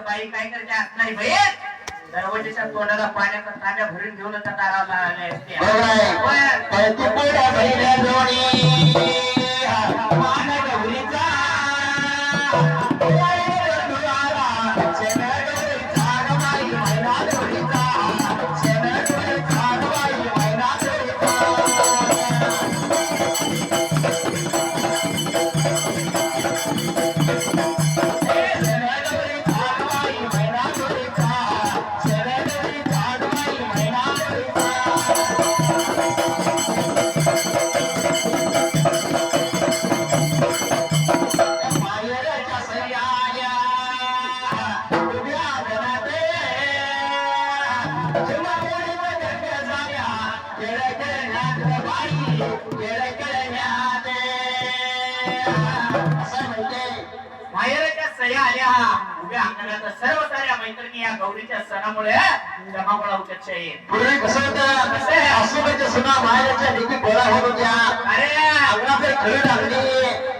बाई काय करते असणारी बाई दरवाजेच्या तोंडाला पाण्याचा तांब्या भरून घेऊन त्या दाराला आले असते. बरोबर सह्या आल्या उभ्या अंगणात सर्व साऱ्या मैत्रिणी या गौरीच्या सणामुळे जमावळा होत्या पूर्वी कसं होतं आसोबाच्या सुना मायेच्या देखील गोळा होत होत्या अरे अंगणात खेळ लागली